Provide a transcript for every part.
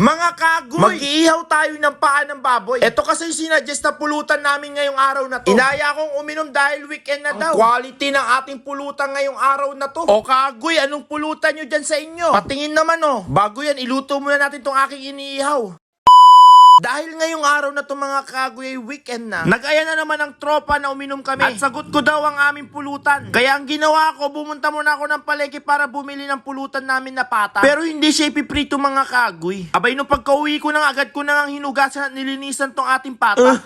Mga kagoy! Mag-iihaw tayo ng paa ng baboy. Ito kasi yung sinadjust na pulutan namin ngayong araw na to. Inaya kong uminom dahil weekend na daw. Quality ng ating pulutan ngayong araw na to. O kagoy, anong pulutan nyo dyan sa inyo? Patingin naman oh. Bago yan, iluto muna natin tong aking iniihaw. Dahil ngayong araw na to mga kagoy weekend na, nag-aya na naman ang tropa na uminom kami. At sagot ko daw ang aming pulutan. Kaya ang ginawa ko, bumunta muna ako ng palengke para bumili ng pulutan namin na pata. Pero hindi siya ipiprito mga kagoy. Abay, nung pagka-uwi ko na agad ko na nga hinugasan at nilinisan tong ating pata.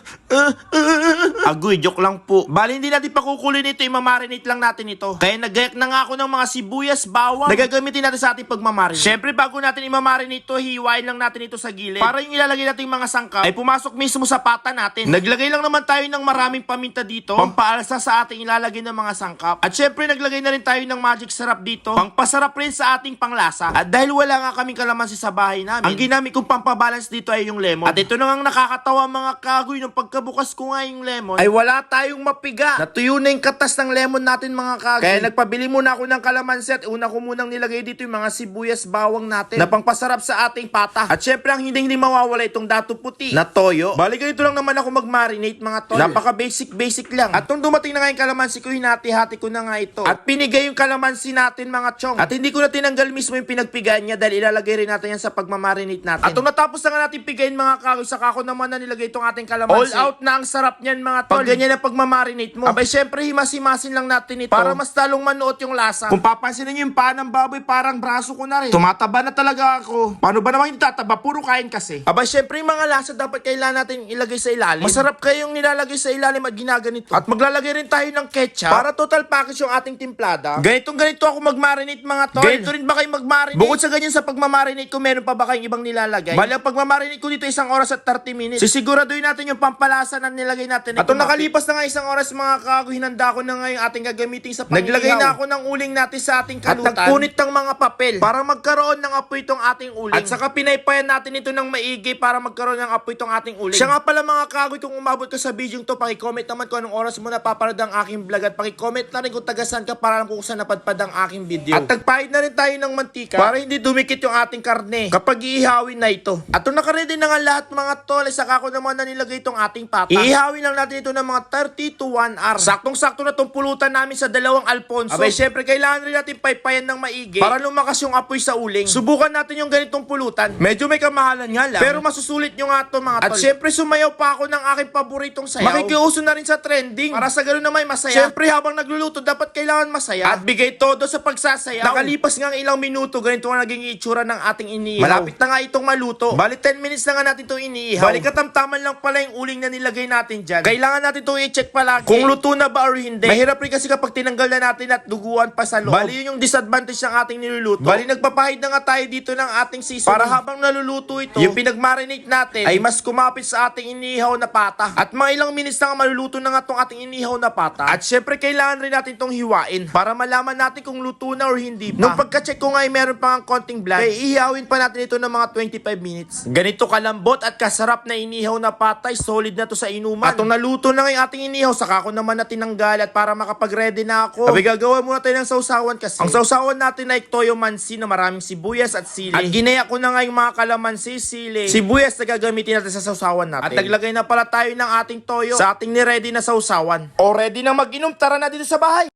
Agoy, joke lang po. Bali, hindi natin pakukulin ito, imamarinate lang natin ito. Kaya nagayak na nga ako ng mga sibuyas, bawang. Nagagamitin natin sa ating pagmamarinate. Siyempre, bago natin imamarinate ito, hiwain lang natin ito sa gilid. Para yung ilalagay natin mga sangkap, ay pumasok mismo sa pata natin. Naglagay lang naman tayo ng maraming paminta dito, pampaalsa sa ating ilalagay ng mga sangkap. At siyempre, naglagay na rin tayo ng magic sarap dito, pangpasarap rin sa ating panglasa. At dahil wala nga kaming kalamansi sa bahay namin, ang ginamit kong pampabalance dito ay yung lemon. At ito na nga ang nakakatawa mga kagoy, nung pagkabukas ko nga yung lemon, ay wala tayong mapiga. Natuyo na yung katas ng lemon natin mga kagoy. Kaya nagpabili muna ako ng kalamansi at una ko munang nilagay dito yung mga sibuyas bawang natin na pangpasarap sa ating pata. At syempre ang hindi hindi mawawala itong dato puti na toyo. Bali ganito lang naman ako mag-marinate mga tol. Napaka basic basic lang. At nung dumating na nga yung kalamansi ko, hinati-hati ko na nga ito. At pinigay yung kalamansi natin mga chong. At hindi ko na tinanggal mismo yung pinagpigayan niya dahil ilalagay rin natin yan sa pagmamarinate natin. At nung natapos na nga natin pigayin mga kagoy, saka ko naman na nilagay itong ating kalamansi. All out na ang sarap niyan mga tol. Pag ganyan na pagmamarinate mo. Abay syempre himas-himasin lang natin ito. Para mas talong manuot yung lasa. Kung papansin niyo yung paa ng baboy, parang braso ko na rin. Tumataba na talaga ako. Paano ba naman yung tataba? Puro kain kasi. Abay syempre yung mga lasa dapat kailangan natin ilagay sa ilalim. Masarap kayong nilalagay sa ilalim at ginaganito. At maglalagay rin tayo ng ketchup para total package yung ating timplada. Ganitong ganito ako mag-marinate mga tol. Ganito rin ba kayo mag-marinate? Bukod sa ganyan sa pag-marinate ko, meron pa ba kayong ibang nilalagay? Bali, ang pag-marinate ko dito isang oras at 30 minutes. Sisiguraduhin natin yung pampalasa na nilagay natin. At nakalipas na nga isang oras mga kago, hinanda ko na nga yung ating gagamitin sa pang Naglagay na ako ng uling natin sa ating kalutan. At nagpunit ng mga papel para magkaroon ng apoy itong ating uling. At saka pinaypayan natin ito ng maigi para magkaroon ng apoy itong ating uling. Siya nga pala mga kagoy, kung umabot ka sa video to, pakicomment naman kung anong oras mo napapanood ang aking vlog at pakicomment na rin kung tagasan ka para lang kung saan napadpad ang aking video. At nagpahid na rin tayo ng mantika para hindi dumikit yung ating karne kapag iihawin na ito. At kung nakaredy na nga lahat mga tol, saka ko naman na nilagay itong ating pata. Iihawin lang natin ito ng mga 30 to 1 hour. Saktong-sakto na itong pulutan namin sa dalawang Alfonso. Abay, syempre kailangan rin natin paypayan ng maigi para lumakas yung apoy sa uling. Subukan natin yung ganitong pulutan. Medyo may kamahalan nga lang. Pero masusulit nyo nga to mga tol. At syempre sumayaw pa ako ng aking paboritong sayaw. Makikiuso na rin sa trending. Para sa ganun na may masaya. Syempre habang nagluluto, dapat kailangan masaya. At bigay todo sa pagsasayaw. Nakalipas nga ang ilang minuto, ganito ang naging itsura ng ating iniihaw. Malapit na nga itong maluto. Bali 10 minutes na nga natin itong iniihaw. Bali katamtaman lang pala yung uling na nilagay natin dyan. Kailangan natin itong i-check palagi. Kung luto na ba or hindi. Mahirap rin kasi kapag tinanggal na natin at duguan pa sa loob. Bali yun yung disadvantage ng ating niluluto. Bali nagpapahid na nga tayo dito ng ating seasoning. Para habang naluluto ito, yung pinagmarinate natin ay mas kumapit sa ating inihaw na pata. At mga ilang minutes na maluluto na nga tong ating inihaw na pata. At syempre kailangan rin natin tong hiwain para malaman natin kung luto na or hindi pa. Nung pagka-check ko nga ay meron pa nga konting bland, kaya ihawin pa natin ito ng mga 25 minutes. Ganito kalambot at kasarap na inihaw na patay, solid na to sa inuman. At kung naluto na nga yung ating inihaw, saka ko naman na tinanggal at para makapag-ready na ako. Sabi gagawa muna tayo ng sausawan kasi. Ang sausawan natin ay toyo mansi na maraming sibuyas at sili. At ginaya ko na nga yung mga kalamansi, sili, sibuyas na gagamitin natin sa sausawan natin. At naglagay na pala tayo ng ating toyo sa ating ni-ready na sausawan. O ready na mag-inom, tara na dito sa bahay.